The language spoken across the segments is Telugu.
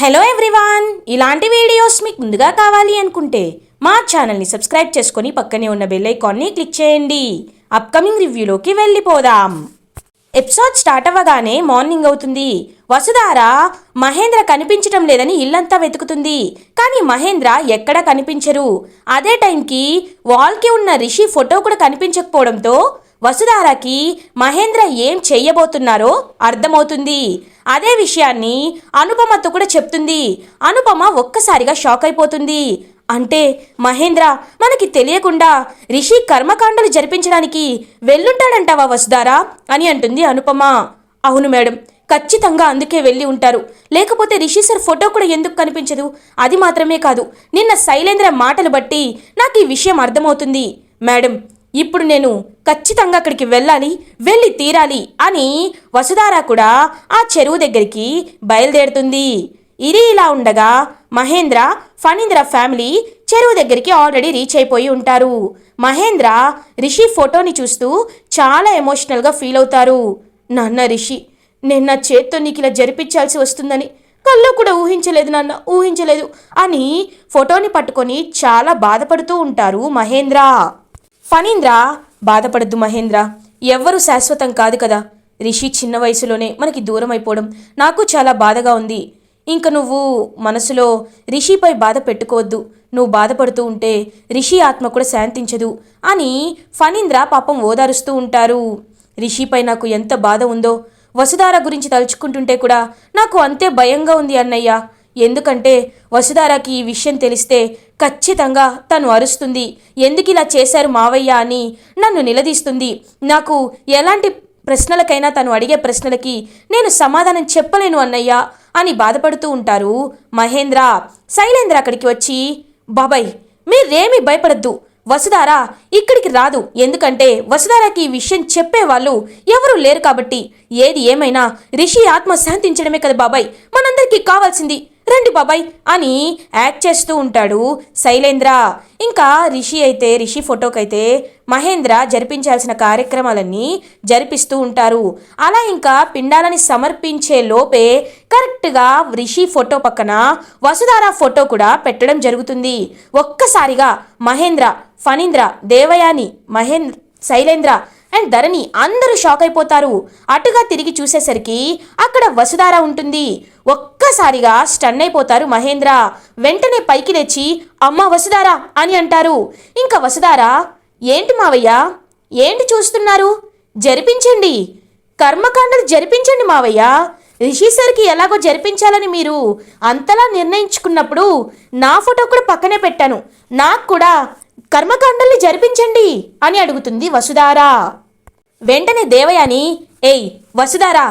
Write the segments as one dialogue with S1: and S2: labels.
S1: హలో ఎవ్రీవాన్ ఇలాంటి వీడియోస్ మీకు ముందుగా కావాలి అనుకుంటే మా ఛానల్ని సబ్స్క్రైబ్ చేసుకొని పక్కనే ఉన్న బెల్ ఐకాన్ని క్లిక్ చేయండి. అప్కమింగ్ రివ్యూలోకి వెళ్ళిపోదాం. ఎపిసోడ్ స్టార్ట్ అవ్వగానే మార్నింగ్ అవుతుంది. వసుధార మహేంద్ర కనిపించటం లేదని ఇల్లంతా వెతుకుతుంది. కానీ మహేంద్ర ఎక్కడా కనిపించరు? అదే టైంకి వాల్కి ఉన్న రిషి ఫోటో కూడా కనిపించకపోవడంతో వసుధారకి మహేంద్ర ఏం చెయ్యబోతున్నారో అర్థమవుతుంది. అదే విషయాన్ని అనుపమతో కూడా చెప్తుంది. అనుపమ ఒక్కసారిగా షాక్ అయిపోతుంది. అంటే మహేంద్ర మనకి తెలియకుండా రిషి కర్మకాండలు జరిపించడానికి వెళ్ళుంటాడంటావా వసుధారా? అని అంటుంది అనుపమ. అవును మేడం ఖచ్చితంగా అందుకే వెళ్ళి ఉంటారు. లేకపోతే రిషి సార్ ఫోటో కూడా ఎందుకు కనిపించదు? అది మాత్రమే కాదు నిన్న శైలేంద్ర మాటలు బట్టి నాకు ఈ విషయం అర్థమవుతుంది. మేడం ఇప్పుడు నేను ఖచ్చితంగా అక్కడికి వెళ్ళాలి వెళ్ళి తీరాలి అని వసుధార కూడా ఆ చెరువు దగ్గరికి బయలుదేరుతుంది. ఇది ఇలా ఉండగా మహేంద్ర ఫణీంద్ర ఫ్యామిలీ చెరువు దగ్గరికి ఆల్రెడీ రీచ్ అయిపోయి ఉంటారు. మహేంద్ర రిషి ఫోటోని చూస్తూ చాలా ఎమోషనల్గా ఫీల్ అవుతారు. నాన్న రిషి నేను నా చేత్తో నీకు ఇలా జరిపించాల్సి వస్తుందని కళ్ళు కూడా ఊహించలేదు నాన్న ఊహించలేదు అని ఫోటోని పట్టుకొని చాలా బాధపడుతూ ఉంటారు మహేంద్ర. ఫణీంద్ర బాధపడద్దు మహేంద్ర. ఎవ్వరూ శాశ్వతం కాదు కదా. రిషి చిన్న వయసులోనే మనకి దూరం అయిపోవడం నాకు చాలా బాధగా ఉంది. ఇంక నువ్వు మనసులో రిషిపై బాధ పెట్టుకోవద్దు. నువ్వు బాధపడుతూ ఉంటే రిషి ఆత్మ కూడా శాంతించదు అని ఫణీంద్ర పాపం ఓదారుస్తూ ఉంటారు. రిషిపై నాకు ఎంత బాధ ఉందో వసుధార గురించి తలుచుకుంటుంటే కూడా నాకు అంతే భయంగా ఉంది అన్నయ్య. ఎందుకంటే వసుధారాకి ఈ విషయం తెలిస్తే ఖచ్చితంగా తను అరుస్తుంది. ఎందుకు ఇలా చేశారు మావయ్య అని నన్ను నిలదీస్తుంది. నాకు ఎలాంటి ప్రశ్నలకైనా తను అడిగే ప్రశ్నలకి నేను సమాధానం చెప్పలేను అన్నయ్య అని బాధపడుతూ ఉంటారు. మహేంద్ర శైలేంద్ర అక్కడికి వచ్చి బాబాయ్ మీరేమీ భయపడద్దు. వసుధార ఇక్కడికి రాదు. ఎందుకంటే వసుధారాకి ఈ విషయం చెప్పేవాళ్ళు ఎవరూ లేరు కాబట్టి. ఏది ఏమైనా రిషి ఆత్మ శాంతించడమే కదా బాబాయ్. మనందరికీ కావాల్సింది. రండి బాబాయ్ అని యాక్ట్ చేస్తూ ఉంటాడు శైలేంద్ర. ఇంకా రిషి అయితే రిషి ఫోటోకైతే మహేంద్ర జరిపించాల్సిన కార్యక్రమాలన్నీ జరిపిస్తూ ఉంటారు. అలా ఇంకా పిండాలని సమర్పించే లోపే కరెక్ట్గా రిషి ఫోటో పక్కన వసుధార ఫోటో కూడా పెట్టడం జరుగుతుంది. ఒక్కసారిగా మహేంద్ర ఫణీంద్ర దేవయాని మహేంద్ర శైలేంద్ర అండ్ ధరణి అందరూ షాక్ అయిపోతారు. అటుగా తిరిగి చూసేసరికి అక్కడ వసుధార ఉంటుంది. ఒక్కసారిగా స్టన్ అయిపోతారు మహేంద్ర. వెంటనే పైకి లేచి అమ్మ వసుధార అని అంటారు. ఇంకా వసుధార ఏంటి మావయ్య? ఏంటి చూస్తున్నారు? జరిపించండి. కర్మకాండలు జరిపించండి మావయ్య. రిషి సార్కి ఎలాగో జరిపించాలని మీరు అంతలా నిర్ణయించుకున్నప్పుడు నా ఫోటో కూడా పక్కనే పెట్టాను. నాకు కూడా కర్మకాండల్ని జరిపించండి అని అడుగుతుంది వసుధారా. వెంటనే దేవయాని ఏయ్ వసుధారా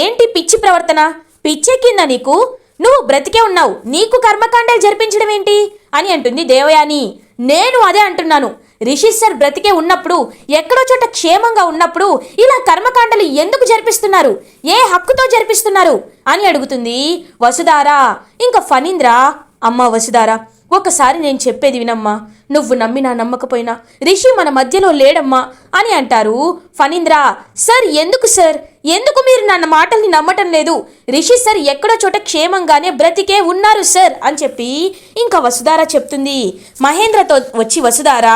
S1: ఏంటి పిచ్చి ప్రవర్తన? పిచ్చెక్కిందా నీకు? నువ్వు బ్రతికే ఉన్నావు. నీకు కర్మకాండాలు జరిపించడం ఏంటి? అని అంటుంది దేవయాని. నేను అదే అంటున్నాను. రిషి సార్ బ్రతికే ఉన్నప్పుడు ఎక్కడో చోట క్షేమంగా ఉన్నప్పుడు ఇలా కర్మకాండలు ఎందుకు జరిపిస్తున్నారు? ఏ హక్కుతో జరిపిస్తున్నారు? అని అడుగుతుంది వసుధారా. ఇంకా ఫనీంద్ర అమ్మ వసుధారా ఒకసారి నేను చెప్పేది వినమ్మా. నువ్వు నమ్మినా నమ్మకపోయినా రిషి మన మధ్యలో లేడమ్మా అని అంటారు ఫణీంద్ర. సార్ ఎందుకు సార్? ఎందుకు మీరు నన్న మాటల్ని నమ్మటం లేదు? రిషి సార్ ఎక్కడో చోట క్షేమంగానే బ్రతికే ఉన్నారు సార్ అని చెప్పి ఇంకా వసుధార చెప్తుంది. మహేంద్రతో వచ్చి వసుధార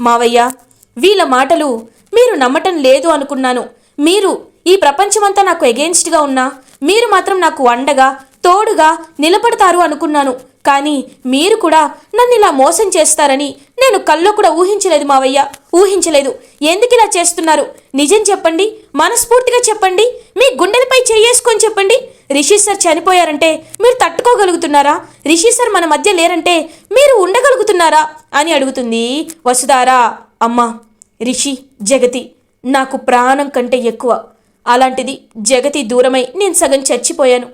S1: మావయ్య వీళ్ళ మాటలు మీరు నమ్మటం లేదు అనుకున్నాను. మీరు ఈ ప్రపంచమంతా నాకు ఎగెన్స్ట్గా ఉన్నా మీరు మాత్రం నాకు అండగా తోడుగా నిలబడతారు అనుకున్నాను. కానీ మీరు కూడా నన్ను ఇలా మోసం చేస్తారని నేను కల్లో కూడా ఊహించలేదు మావయ్య. ఊహించలేదు. ఎందుకు ఇలా చేస్తున్నారు? నిజం చెప్పండి. మనస్ఫూర్తిగా చెప్పండి. మీ గుండెలపై చేయేసుకొని చెప్పండి. రిషి సార్ చనిపోయారంటే మీరు తట్టుకోగలుగుతున్నారా? రిషి సార్ మన మధ్య లేరంటే మీరు ఉండగలుగుతున్నారా? అని అడుగుతుంది వసుధారా. అమ్మా రిషి జగతి నాకు ప్రాణం కంటే ఎక్కువ. అలాంటిది జగతి దూరమై నేను సగం చచ్చిపోయాను.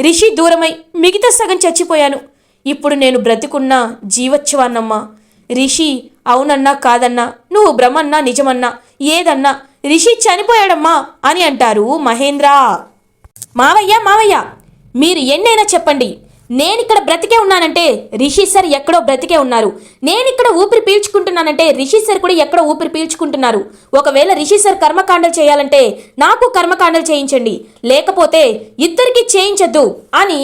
S1: రిషి దూరమై మిగతా సగం చచ్చిపోయాను. ఇప్పుడు నేను బ్రతికున్న జీవోత్సవాన్నమ్మా రిషి అవునన్నా కాదన్నా నువ్వు బ్రహ్మన్నా నిజమన్నా ఏదన్నా రిషి చనిపోయాడమ్మా అని అంటారు మహేంద్ర. మావయ్య మావయ్య మీరు ఎన్నైనా చెప్పండి. నేను ఇక్కడ బ్రతికే ఉన్నానంటే రిషి సార్ ఎక్కడో బ్రతికే ఉన్నారు. నేను ఇక్కడ ఊపిరి పీల్చుకుంటున్నానంటే రిషి సార్ కూడా ఎక్కడో ఊపిరి పీల్చుకుంటున్నారు. ఒకవేళ రిషి సార్ కర్మకాండలు చేయాలంటే నాకు కర్మకాండలు చేయించండి. లేకపోతే ఇద్దరికి చేయించద్దు అని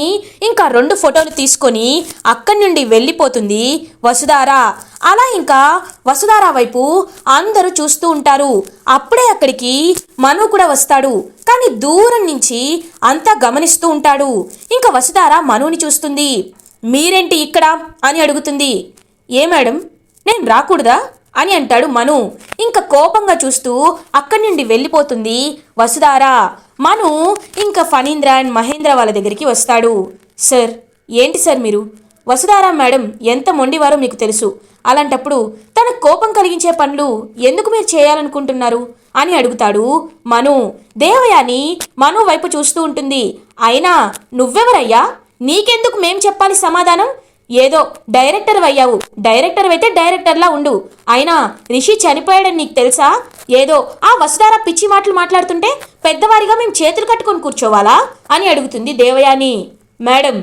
S1: ఇంకా రెండు ఫోటోలు తీసుకొని అక్కడి నుండి వెళ్ళిపోతుంది. వసుధారా అలా ఇంకా వసుధార వైపు అందరూ చూస్తూ ఉంటారు. అప్పుడే అక్కడికి మను కూడా వస్తాడు. కానీ దూరం నుంచి అంతా గమనిస్తూ ఉంటాడు. ఇంకా వసుధార మనుని చూస్తుంది. మీరేంటి ఇక్కడ? అని అడుగుతుంది. ఏ మేడం నేను రాకూడదా? అని అంటాడు మను. ఇంకా కోపంగా చూస్తూ అక్కడి నుండి వెళ్ళిపోతుంది వసుధార. మను ఇంకా ఫణీంద్ర అండ్ మహేంద్ర వాళ్ళ దగ్గరికి వస్తాడు. సార్ ఏంటి సార్ మీరు? వసుధారా మేడం ఎంత మొండివారో మీకు తెలుసు. అలాంటప్పుడు తన కోపం కలిగించే పనులు ఎందుకు మీరు చేయాలనుకుంటున్నారు? అని అడుగుతాడు మను. దేవయాని మను వైపు చూస్తూ ఉంటుంది. అయినా నువ్వెవరయ్యా? నీకెందుకు మేం చెప్పాలి సమాధానం? ఏదో డైరెక్టర్ అయ్యావు డైరెక్టర్ అయితే డైరెక్టర్లా ఉండు. అయినా రిషి చనిపోయాడని నీకు తెలుసా? ఏదో ఆ వసుధార పిచ్చి మాటలు మాట్లాడుతుంటే పెద్దవారిగా మేము చేతులు కట్టుకొని కూర్చోవాలా? అని అడుగుతుంది దేవయాని. మేడం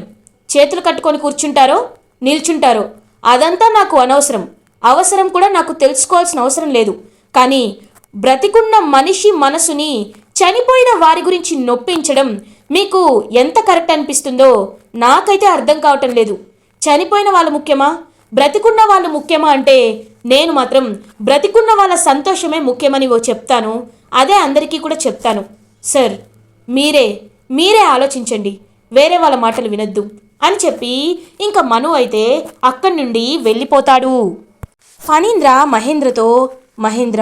S1: చేతులు కట్టుకొని కూర్చుంటారో? నిల్చుంటారో? అదంతా నాకు అనవసరం. అవసరం కూడా నాకు తెలుసుకోవాల్సిన అవసరం లేదు. కానీ బ్రతికున్న మనిషి మనసుని చనిపోయిన వారి గురించి నొప్పించడం మీకు ఎంత కరెక్ట్ అనిపిస్తుందో నాకైతే అర్థం కావటం లేదు. చనిపోయిన వాళ్ళు ముఖ్యమా? బ్రతికున్న వాళ్ళు ముఖ్యమా అంటే నేను మాత్రం బ్రతికున్న వాళ్ళ సంతోషమే ముఖ్యమని ఓ చెప్తాను. అదే అందరికీ కూడా చెప్తాను. సార్ మీరే మీరే ఆలోచించండి. వేరే వాళ్ళ మాటలు వినొద్దు అని చెప్పి ఇంకా మను అయితే అక్కడి నుండి వెళ్ళిపోతాడు. ఫణీంద్ర మహేంద్రతో మహేంద్ర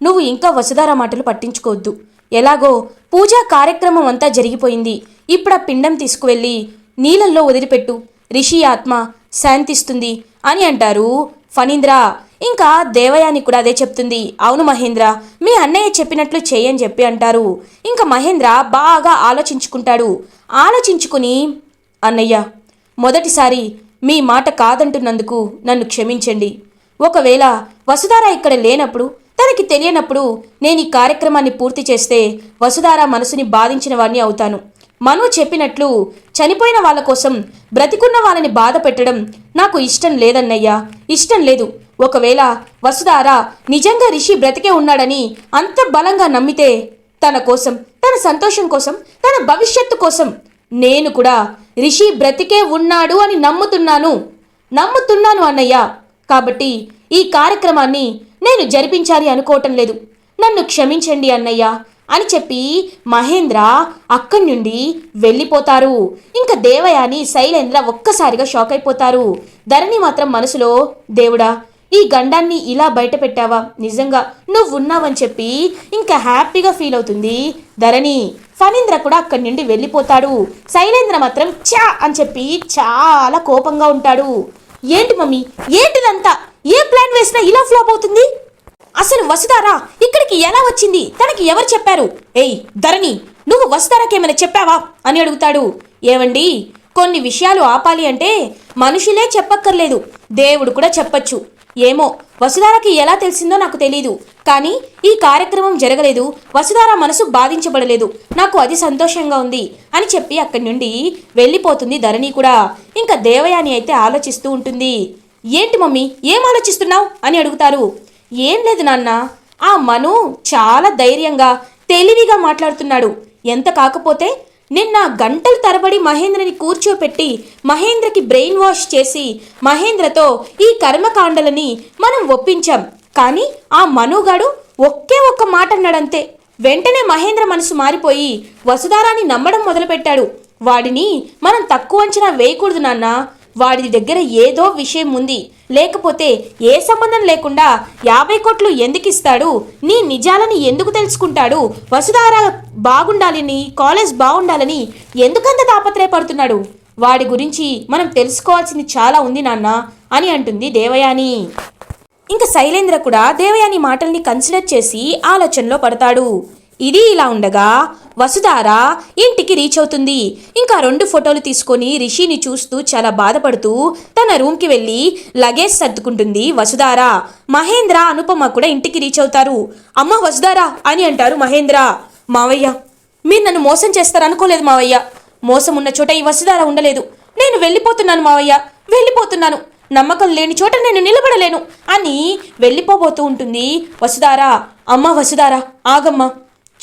S1: నువ్వు ఇంకా వసుధార మాటలు పట్టించుకోవద్దు. ఎలాగో పూజా కార్యక్రమం అంతా జరిగిపోయింది. ఇప్పుడు ఆ పిండం తీసుకువెళ్ళి నీళ్ళల్లో వదిలిపెట్టు. రిషి ఆత్మ శాంతిస్తుంది అని అంటారు ఫణీంద్ర. ఇంకా దేవయాని కూడా అదే చెప్తుంది. అవును మహేంద్ర మీ అన్నయ్య చెప్పినట్లు చేయని చెప్పి అంటారు. ఇంకా మహేంద్ర బాగా ఆలోచించుకుంటాడు. ఆలోచించుకుని అన్నయ్య మొదటిసారి మీ మాట కాదంటున్నందుకు నన్ను క్షమించండి. ఒకవేళ వసుధార ఇక్కడ లేనప్పుడు తనకి తెలియనప్పుడు నేను ఈ కార్యక్రమాన్ని పూర్తి చేస్తే వసుధార మనసుని బాధించిన వాడిని అవుతాను. మను చెప్పినట్లు చనిపోయిన వాళ్ళ కోసం బ్రతికున్న వాళ్ళని బాధ పెట్టడం నాకు ఇష్టం లేదన్నయ్యా. ఇష్టం లేదు. ఒకవేళ వసుధార నిజంగా రిషి బ్రతికే ఉన్నాడని అంత బలంగా నమ్మితే తన కోసం తన సంతోషం కోసం తన భవిష్యత్తు కోసం నేను కూడా రిషి బ్రతికే ఉన్నాడు అని నమ్ముతున్నాను. నమ్ముతున్నాను అన్నయ్య. కాబట్టి ఈ కార్యక్రమాన్ని నేను జరిపించాలి అనుకోవటం లేదు. నన్ను క్షమించండి అన్నయ్య అని చెప్పి మహేంద్ర అక్కడి నుండి వెళ్ళిపోతారు. ఇంకా దేవయాని శైలేంద్ర ఒక్కసారిగా షాక్ అయిపోతారు. ధరణి మాత్రం మనసులో దేవుడా ఈ గండాన్ని ఇలా బయట పెట్టావా? నిజంగా నువ్వు ఉన్నావని చెప్పి ఇంకా హ్యాపీగా ఫీల్ అవుతుంది. ధరణి ఫణీంద్ర కూడా అక్కడి నుండి వెళ్ళిపోతాడు. శైలేంద్ర మాత్రం చా అని చెప్పి చాలా కోపంగా ఉంటాడు. ఏంటి మమ్మీ? ఏంటిదంతా? ఏ ప్లాన్ వేసినా ఇలా ఫ్లాప్ అవుతుంది? అసలు వసుధారా ఇక్కడికి ఎలా వచ్చింది? తనకి ఎవరు చెప్పారు? ఏయ్ ధరణి నువ్వు వసుధారాకేమైనా చెప్పావా? అని అడుగుతాడు. ఏవండి కొన్ని విషయాలు ఆపాలి అంటే మనుషులే చెప్పక్కర్లేదు. దేవుడు కూడా చెప్పచ్చు. ఏమో వసుధారకి ఎలా తెలిసిందో నాకు తెలీదు. కానీ ఈ కార్యక్రమం జరగలేదు. వసుధార మనసు బాధించబడలేదు. నాకు అది సంతోషంగా ఉంది అని చెప్పి అక్కడి నుండి వెళ్ళిపోతుంది ధరణి కూడా. ఇంకా దేవయాని అయితే ఆలోచిస్తూ ఉంటుంది. ఏంటి మమ్మీ ఏం ఆలోచిస్తున్నావు? అని అడుగుతారు. ఏం లేదు నాన్న. ఆ మను చాలా ధైర్యంగా తెలివిగా మాట్లాడుతున్నాడు. ఎంత కాకపోతే నిన్న గంటల తరబడి మహేంద్రని కూర్చోపెట్టి మహేంద్రకి బ్రెయిన్ వాష్ చేసి మహేంద్రతో ఈ కర్మకాండలని మనం ఒప్పించాం. కానీ ఆ మనుగాడు ఒకే ఒక్క మాట అన్నాడంతే. వెంటనే మహేంద్ర మనసు మారిపోయి వసుధారాన్ని నమ్మడం మొదలుపెట్టాడు. వాడిని మనం తక్కువ అంచనా వేయకూడదు నాన్న. వాడి దగ్గర ఏదో విషయం ఉంది. లేకపోతే ఏ సంబంధం లేకుండా యాభై కోట్లు ఎందుకు ఇస్తాడు నీ నిజాలని ఎందుకు తెలుసుకుంటాడు? వసుధార బాగుండాలని కాలేజ్ బాగుండాలని ఎందుకంత తాపత్రయపడుతున్నాడు? వాడి గురించి మనం తెలుసుకోవాల్సింది చాలా ఉంది నాన్న అని అంటుంది దేవయాని. ఇంకా శైలేంద్ర కూడా దేవయాని మాటల్ని కన్సిడర్ చేసి ఆలోచనలో పడతాడు. ఇది ఇలా ఉండగా వసుధార ఇంటికి రీచ్ అవుతుంది. ఇంకా రెండు ఫోటోలు తీసుకొని రిషిని చూస్తూ చాలా బాధపడుతూ తన రూమ్కి వెళ్ళి లగేజ్ సర్దుకుంటుంది వసుధార. మహేంద్ర అనుపమ కూడా ఇంటికి రీచ్ అవుతారు. అమ్మ వసుధార అని అంటారు మహేంద్ర. మావయ్య మీరు నన్ను మోసం చేస్తారనుకోలేదు మావయ్య. మోసం ఉన్న చోట ఈ వసుధార ఉండలేదు. నేను వెళ్ళిపోతున్నాను మావయ్య. వెళ్ళిపోతున్నాను. నమ్మకం లేని చోట నేను నిలబడలేను అని వెళ్ళిపోబోతూ ఉంటుంది వసుధారా. అమ్మ వసుధారా ఆగమ్మ.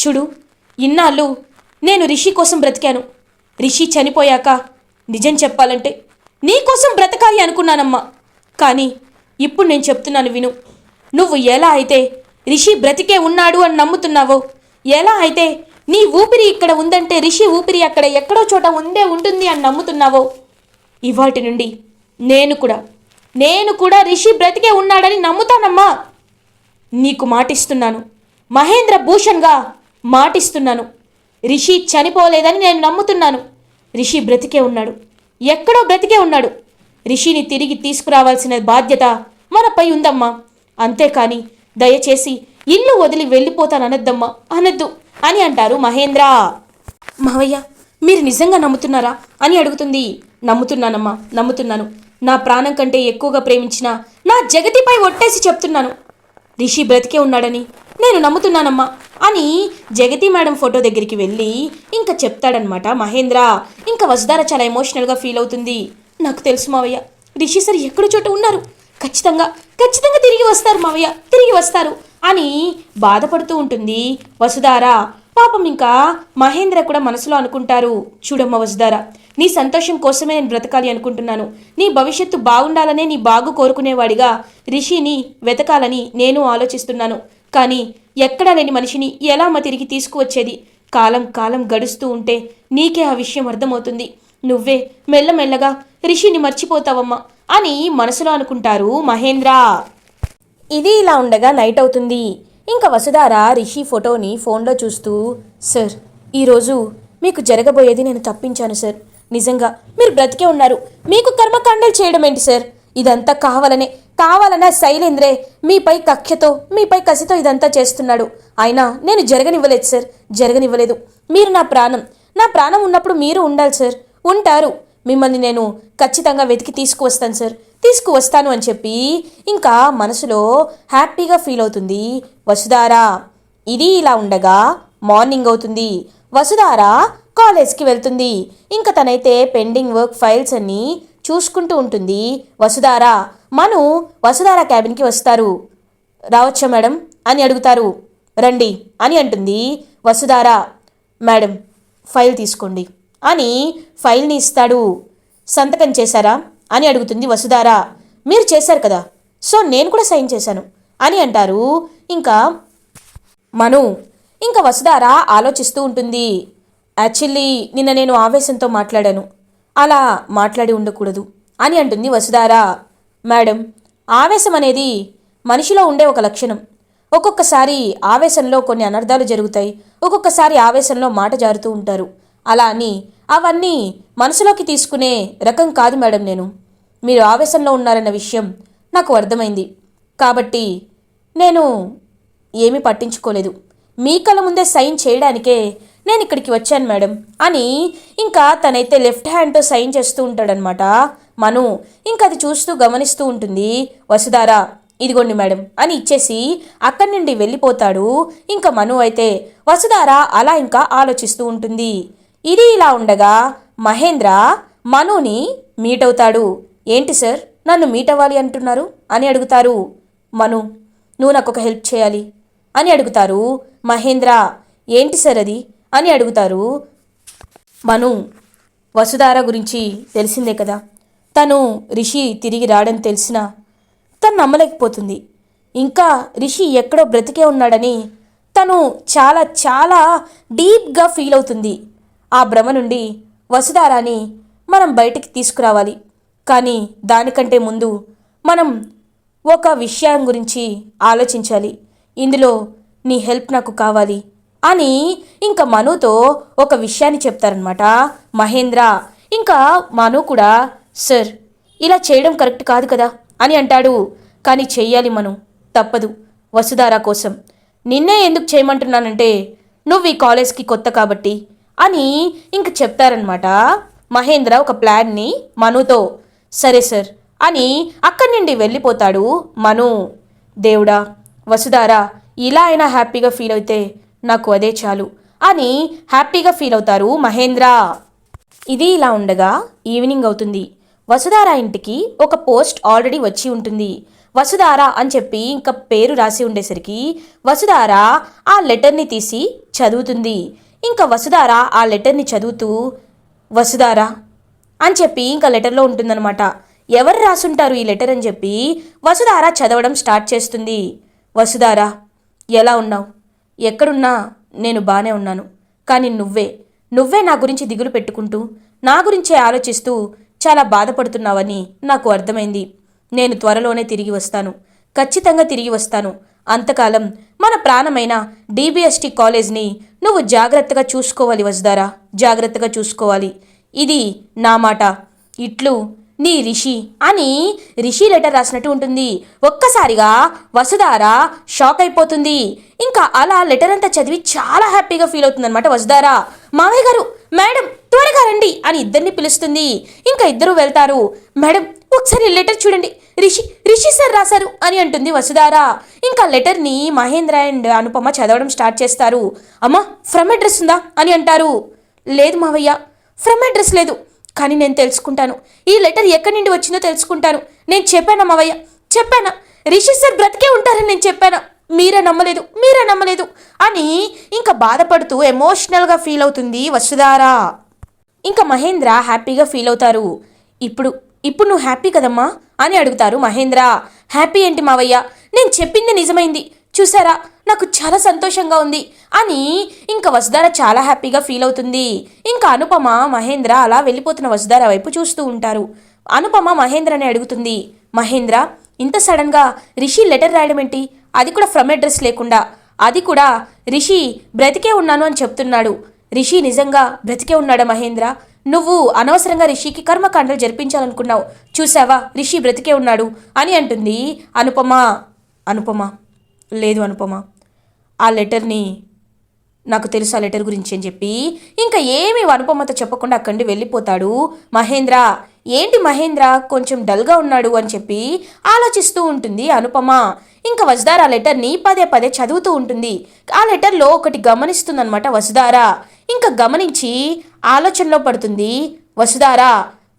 S1: చూడు ఇన్నాళ్ళు నేను రిషి కోసం బ్రతికాను. రిషి చనిపోయాక నిజం చెప్పాలంటే నీకోసం బ్రతకాలి అనుకున్నానమ్మా. కానీ ఇప్పుడు నేను చెప్తున్నాను విను. నువ్వు ఎలా అయితే రిషి బ్రతికే ఉన్నాడు అని నమ్ముతున్నావో ఎలా అయితే నీ ఊపిరి ఇక్కడ ఉందంటే రిషి ఊపిరి అక్కడ ఎక్కడో చోట ఉందే ఉంటుంది అని నమ్ముతున్నావో ఇవాటి నుండి నేను కూడా నేను కూడా రిషి బ్రతికే ఉన్నాడని నమ్ముతానమ్మా. నీకు మాటిస్తున్నాను. మహేంద్ర భూషణ్గా మాటిస్తున్నాను. రిషి చనిపోలేదని నేను నమ్ముతున్నాను. రిషి బ్రతికే ఉన్నాడు. ఎక్కడో బ్రతికే ఉన్నాడు. రిషిని తిరిగి తీసుకురావాల్సిన బాధ్యత మనపై ఉందమ్మా. అంతేకాని దయచేసి ఇల్లు వదిలి వెళ్ళిపోతాననద్దమ్మా. అనద్దు అని అంటారు మహేంద్ర. మావయ్య మీరు నిజంగా నమ్ముతున్నారా అని అడుగుతుంది. నమ్ముతున్నానమ్మా నమ్ముతున్నాను. నా ప్రాణం కంటే ఎక్కువగా ప్రేమించిన నా జగతిపై ఒట్టేసి చెప్తున్నాను. రిషి బ్రతికే ఉన్నాడని. నేను నమ్ముతున్నానమ్మా. అని జగతి మేడం ఫోటో దగ్గరికి వెళ్ళి ఇంకా చెప్తాడనమాట మహేంద్ర ఇంకా వసుధార చాలా ఎమోషనల్గా ఫీల్ అవుతుంది. నాకు తెలుసు మావయ్య రిషి సార్ ఎక్కడో చోట ఉన్నారు. ఖచ్చితంగా ఖచ్చితంగా తిరిగి వస్తారు మావయ్య తిరిగి వస్తారు. అని బాధపడుతూ ఉంటుంది వసుధార. పాపం ఇంకా మహేంద్ర కూడా మనసులో అనుకుంటారు చూడమ్మ వసుధార నీ సంతోషం కోసమే నేను బ్రతకాలి అనుకుంటున్నాను. నీ భవిష్యత్తు బాగుండాలనే నీ బాగు కోరుకునేవాడిగా రిషిని వెతకాలని నేను ఆలోచిస్తున్నాను. కానీ ఎక్కడా లేని మనిషిని ఎలా మా తిరిగి తీసుకువచ్చేది? కాలం కాలం గడుస్తూ ఉంటే నీకే ఆ విషయం అర్థమవుతుంది. నువ్వే మెల్లమెల్లగా రిషిని మర్చిపోతావమ్మా అని మనసులో అనుకుంటారు మహేంద్ర. ఇది ఇలా ఉండగా నైట్ అవుతుంది. ఇంకా వసుధార రిషి ఫోటోని ఫోన్లో చూస్తూ సార్ ఈరోజు మీకు జరగబోయేది నేను తప్పించాను సార్. నిజంగా మీరు బ్రతికే ఉన్నారు. మీకు కర్మకాండలు చేయడం ఏంటి సార్? ఇదంతా కావాలనే కావాలన్న శైలేంద్రే మీపై కక్షతో మీపై కసితో ఇదంతా చేస్తున్నాడు. అయినా నేను జరగనివ్వలేదు సార్. జరగనివ్వలేదు. మీరు నా ప్రాణం. నా ప్రాణం ఉన్నప్పుడు మీరు ఉండాలి సార్. ఉంటారు. మిమ్మల్ని నేను ఖచ్చితంగా వెతికి తీసుకువస్తాను సార్. తీసుకువస్తాను అని చెప్పి ఇంకా మనసులో హ్యాపీగా ఫీల్ అవుతుంది. వసుధార ఇది ఇలా ఉండగా మార్నింగ్ అవుతుంది. వసుధార కాలేజ్కి వెళ్తుంది. ఇంకా తనైతే పెండింగ్ వర్క్ ఫైల్స్ అన్ని చూసుకుంటూ ఉంటుంది. వసుధార మను వసుధార క్యాబిన్కి వస్తారు. రావచ్చా మేడం? అని అడుగుతారు. రండి అని అంటుంది. వసుధార మేడం ఫైల్ తీసుకోండి అని ఫైల్ని ఇస్తాడు. సంతకం చేశారా? అని అడుగుతుంది వసుధార. మీరు చేశారు కదా. సో నేను కూడా సైన్ చేశాను. అని అంటారు. ఇంకా మను. ఇంకా వసుధార ఆలోచిస్తూ ఉంటుంది. యాక్చువల్లీ నిన్న నేను ఆవేశంతో మాట్లాడాను. అలా మాట్లాడి ఉండకూడదు అని అంటుంది వసుధార. మేడం ఆవేశం అనేది మనిషిలో ఉండే ఒక లక్షణం. ఒక్కొక్కసారి ఆవేశంలో కొన్ని అనర్థాలు జరుగుతాయి. ఒక్కొక్కసారి ఆవేశంలో మాట జారుతూ ఉంటారు. అలా అని అవన్నీ మనసులోకి తీసుకునే రకం కాదు మేడం నేను. మీరు ఆవేశంలో ఉన్నారన్న విషయం నాకు అర్థమైంది. కాబట్టి నేను ఏమీ పట్టించుకోలేదు. మీ కళ్ళ ముందే సైన్ చేయడానికే నేను ఇక్కడికి వచ్చాను మేడం అని ఇంకా తనైతే లెఫ్ట్ హ్యాండ్తో సైన్ చేస్తూ ఉంటాడనమాట మను ఇంకా అది చూస్తూ గమనిస్తూ ఉంటుంది. వసుధారా ఇదిగోండి మేడం అని ఇచ్చేసి అక్కడి నుండి వెళ్ళిపోతాడు. ఇంకా మను అయితే వసుధార అలా ఇంకా ఆలోచిస్తూ ఉంటుంది. ఇది ఇలా ఉండగా మహేంద్ర మనుని మీట్ అవుతాడు ఏంటి సార్? నన్ను మీట్ అవ్వాలి అంటున్నారు? అని అడుగుతారు. మను నువ్వు నాకు ఒక హెల్ప్ చేయాలి. అని అడుగుతారు మహేంద్ర. ఏంటి సార్ అది? అని అడుగుతారు మను. వసుధార గురించి తెలిసిందే కదా. తను రిషి తిరిగి రాడని తెలిసినా తను నమ్మలేకపోతుంది. ఇంకా రిషి ఎక్కడో బ్రతికే ఉన్నాడని తను చాలా చాలా డీప్గా ఫీల్ అవుతుంది. ఆ భ్రమ నుండి వసుధారాని మనం బయటికి తీసుకురావాలి. కానీ దానికంటే ముందు మనం ఒక విషయం గురించి ఆలోచించాలి. ఇందులో నీ హెల్ప్ నాకు కావాలి అని ఇంకా మనుతో ఒక విషయాన్ని చెప్తారనమాట మహేంద్ర ఇంకా మను కూడా సార్ ఇలా చేయడం కరెక్ట్ కాదు కదా అని అంటాడు. కానీ చెయ్యాలి మను తప్పదు వసుధార కోసం. నిన్నే ఎందుకు చేయమంటున్నానంటే నువ్వు ఈ కాలేజ్కి కొత్త కాబట్టి అని ఇంక చెప్తారనమాట మహేంద్ర ఒక ప్లాన్ని మనుతో సరే సార్ అని అక్కడి నుండి వెళ్ళిపోతాడు మను. దేవుడా వసుధారా ఇలా అయినా హ్యాపీగా ఫీల్ అయితే నాకు అదే చాలు అని హ్యాపీగా ఫీల్ అవుతారు మహేంద్ర. ఇది ఇలా ఉండగా ఈవినింగ్ అవుతుంది. వసుధార ఇంటికి ఒక పోస్ట్ ఆల్రెడీ వచ్చి ఉంటుంది. వసుధార అని చెప్పి ఇంకా పేరు రాసి ఉండేసరికి వసుధార ఆ లెటర్ని తీసి చదువుతుంది. ఇంకా వసుధార ఆ లెటర్ని చదువుతూ వసుధార అని చెప్పి ఇంకా లెటర్లో ఉంటుందన్నమాట. ఎవరు రాసుంటారు ఈ లెటర్ అని చెప్పి వసుధార చదవడం స్టార్ట్ చేస్తుంది. వసుధార ఎలా ఉన్నావు? ఎక్కడున్నా? నేను బాగానే ఉన్నాను. కానీ నువ్వే నువ్వే నా గురించి దిగులు పెట్టుకుంటూ నా గురించే ఆలోచిస్తూ చాలా బాధపడుతున్నావని నాకు అర్థమైంది. నేను త్వరలోనే తిరిగి వస్తాను. ఖచ్చితంగా తిరిగి వస్తాను. అంతకాలం మన ప్రాణమైన డీబీఎస్టీ కాలేజ్ని నువ్వు జాగ్రత్తగా చూసుకోవాలి వసుదారా జాగ్రత్తగా చూసుకోవాలి. ఇది నా మాట. ఇట్లు నీ రిషి అని రిషి లెటర్ రాసినట్టు ఉంటుంది. ఒక్కసారిగా వసుధార షాక్ అయిపోతుంది. ఇంకా అలా లెటర్ అంతా చదివి చాలా హ్యాపీగా ఫీల్ అవుతుంది అనమాట వసుధార. మావయ్య గారు మేడం త్వరగా రండి అని ఇద్దరిని పిలుస్తుంది. ఇంకా ఇద్దరు వెళ్తారు. మేడం ఒకసారి లెటర్ చూడండి. రిషి రిషి సార్ రాశారు అని అంటుంది వసుధారా. ఇంకా లెటర్ని మహేంద్ర అండ్ అనుపమ చదవడం స్టార్ట్ చేస్తారు. అమ్మా ఫ్రమ్ అడ్రస్ ఉందా? అని అంటారు. లేదు మావయ్య ఫ్రమ్ అడ్రస్ లేదు. కానీ నేను తెలుసుకుంటాను. ఈ లెటర్ ఎక్కడి నుండి వచ్చిందో తెలుసుకుంటాను. నేను చెప్పానా మావయ్య? చెప్పానా? రిషి సార్ బ్రతికే ఉంటారని నేను చెప్పానా? మీరే నమ్మలేదు మీరే నమ్మలేదు అని ఇంకా బాధపడుతూ ఎమోషనల్గా ఫీల్ అవుతుంది వసుధారా. ఇంకా మహేంద్ర హ్యాపీగా ఫీల్ అవుతారు. ఇప్పుడు ఇప్పుడు నువ్వు హ్యాపీ కదమ్మా? అని అడుగుతారు మహేంద్ర. హ్యాపీ ఏంటి మావయ్య? నేను చెప్పింది నిజమైంది. చూసారా? నాకు చాలా సంతోషంగా ఉంది. అని ఇంకా వసుధార చాలా హ్యాపీగా ఫీల్ అవుతుంది. ఇంకా అనుపమ మహేంద్ర అలా వెళ్ళిపోతున్న వసుధార వైపు చూస్తూ ఉంటారు. అనుపమ మహేంద్రని అడుగుతుంది. మహేంద్ర ఇంత సడన్గా రిషి లెటర్ రాయడం ఏంటి? అది కూడా ఫ్రమ్ అడ్రస్ లేకుండా. అది కూడా రిషి బ్రతికే ఉన్నాను అని చెప్తున్నాడు. రిషి నిజంగా బ్రతికే ఉన్నాడా మహేంద్ర? నువ్వు అనవసరంగా రిషికి కర్మకాండలు జరిపించాలనుకున్నావు. చూసావా రిషి బ్రతికే ఉన్నాడు అని అంటుంది అనుపమ. అనుపమ. లేదు అనుపమ. ఆ లెటర్ని నాకు తెలుసు ఆ లెటర్ గురించి అని చెప్పి ఇంకా ఏమి అనుపమతో చెప్పకుండా అక్కడి నుండి వెళ్ళిపోతాడు మహేంద్ర. ఏంటి మహేంద్ర? కొంచెం డల్గా ఉన్నాడు అని చెప్పి ఆలోచిస్తూ ఉంటుంది అనుపమ. ఇంకా వసుదార ఆ లెటర్ని పదే పదే చదువుతూ ఉంటుంది. ఆ లెటర్లో ఒకటి గమనిస్తుందనమాట వసుదారా ఇంకా గమనించి ఆలోచనలో పడుతుంది వసుధార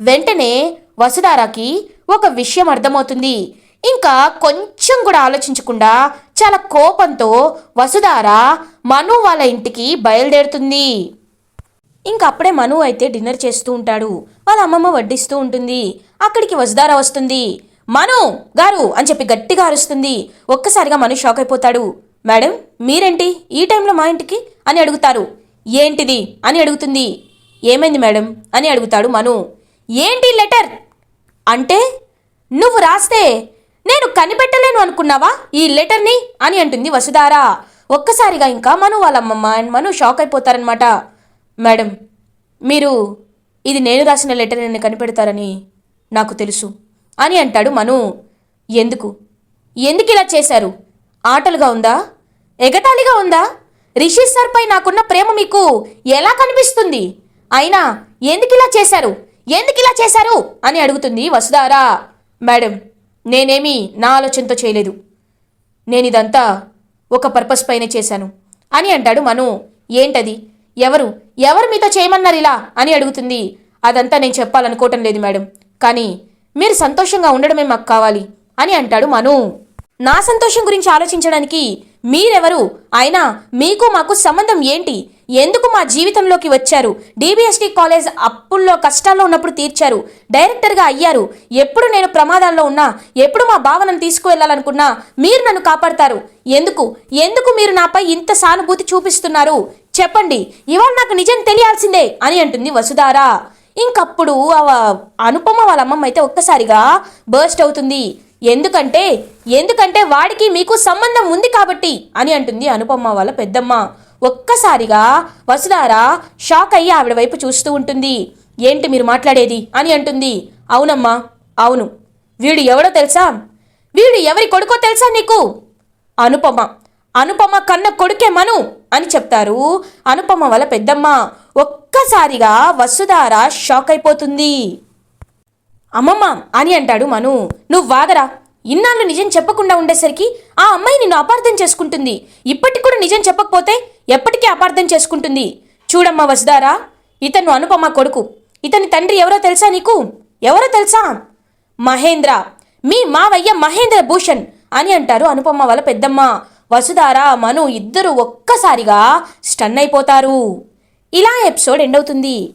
S1: వెంటనే వసుధారకి ఒక విషయం అర్థమవుతుంది. ఇంకా కొంచెం కూడా ఆలోచించకుండా చాలా కోపంతో వసుధార మను వాళ్ళ ఇంటికి బయలుదేరుతుంది. ఇంకా అప్పుడే మను అయితే డిన్నర్ చేస్తూ ఉంటాడు. వాళ్ళ అమ్మమ్మ వడ్డిస్తూ ఉంటుంది. అక్కడికి వసుధార వస్తుంది. మను గారు అని చెప్పి గట్టిగా అరుస్తుంది. ఒక్కసారిగా మను షాక్ అయిపోతాడు. మేడం మీరేంటి? ఈ టైంలో మా ఇంటికి? అని అడుగుతారు. ఏంటిది? అని అడుగుతుంది. ఏమైంది మేడం? అని అడుగుతాడు మను. ఏంటి లెటర్? అంటే నువ్వు రాస్తే నేను కనిపెట్టలేను అనుకున్నావా ఈ లెటర్ని? అని అంటుంది వసుధార. ఒక్కసారిగా ఇంకా మను వాళ్ళ అమ్మమ్మ అండ్ మను షాక్ అయిపోతారనమాట మేడం మీరు ఇది నేను రాసిన లెటర్ నేను కనిపెడతారని నాకు తెలుసు. అని అంటాడు మను. ఎందుకు? ఎందుకు ఇలా చేశారు? ఆటలుగా ఉందా? ఎగతాళిగా ఉందా? రిషి సార్పై నాకున్న ప్రేమ మీకు ఎలా కనిపిస్తుంది? అయినా ఎందుకు ఇలా చేశారు? ఎందుకు ఇలా చేశారు? అని అడుగుతుంది వసుధారా. మేడం నేనేమీ నా ఆలోచనతో చేయలేదు. నేను ఇదంతా ఒక పర్పస్ పైనే చేశాను. అని అంటాడు మను. ఏంటది? ఎవరు? ఎవరు మీతో చేయమన్నారు ఇలా? అని అడుగుతుంది. అదంతా నేను చెప్పాలనుకోవటం లేదు మేడం. కానీ మీరు సంతోషంగా ఉండడమే మాకు కావాలి. అని అంటాడు మను. నా సంతోషం గురించి ఆలోచించడానికి మీరెవరు? అయినా మీకు మాకు సంబంధం ఏంటి? ఎందుకు మా జీవితంలోకి వచ్చారు? డీబీఎస్టీ కాలేజ్ అప్పుల్లో కష్టాల్లో ఉన్నప్పుడు తీర్చారు. డైరెక్టర్గా అయ్యారు. ఎప్పుడు నేను ప్రమాదాల్లో ఉన్నా ఎప్పుడు మా భావనను తీసుకువెళ్ళాలనుకున్నా మీరు నన్ను కాపాడతారు. ఎందుకు? ఎందుకు మీరు నాపై ఇంత సానుభూతి చూపిస్తున్నారు? చెప్పండి. ఇవాళ నాకు నిజం తెలియాల్సిందే అని అంటుంది వసుధారా. ఇంకప్పుడు అనుపమ వాళ్ళ అమ్మమ్మ అయితే ఒక్కసారిగా బర్స్ట్ అవుతుంది. ఎందుకంటే ఎందుకంటే వాడికి మీకు సంబంధం ఉంది కాబట్టి అని అంటుంది అనుపమ్మ వాళ్ళ పెద్దమ్మ. ఒక్కసారిగా వసుధార షాక్ అయ్యి ఆవిడ వైపు చూస్తూ ఉంటుంది. ఏంటి మీరు మాట్లాడేది? అని అంటుంది. అవునమ్మా అవును. వీడు ఎవడో తెలుసా? వీడు ఎవరి కొడుకో తెలుసా నీకు? అనుపమ. అనుపమ కన్న కొడుకే మను అని చెప్తారు అనుపమ వాళ్ళ పెద్దమ్మ. ఒక్కసారిగా వసుధార షాక్ అయిపోతుంది. అమ్మమ్మ అని అంటాడు మను. నువ్వు వాగరా? ఇన్నాళ్ళు నిజం చెప్పకుండా ఉండేసరికి ఆ అమ్మాయి నిన్ను అపార్థం చేసుకుంటుంది. ఇప్పటికి కూడా నిజం చెప్పకపోతే ఎప్పటికీ అపార్థం చేసుకుంటుంది. చూడమ్మా వసుదారా ఇతను అనుపమ కొడుకు. ఇతని తండ్రి ఎవరో తెలుసా నీకు? ఎవరో తెలుసా? మహేంద్ర. మీ మావయ్య మహేంద్ర భూషణ్ అని అంటారు అనుపమ వాళ్ళ పెద్దమ్మ. వసుధార మను ఇద్దరు ఒక్కసారిగా స్టన్ అయిపోతారు. ఇలా ఎపిసోడ్ ఎండ్ అవుతుంది.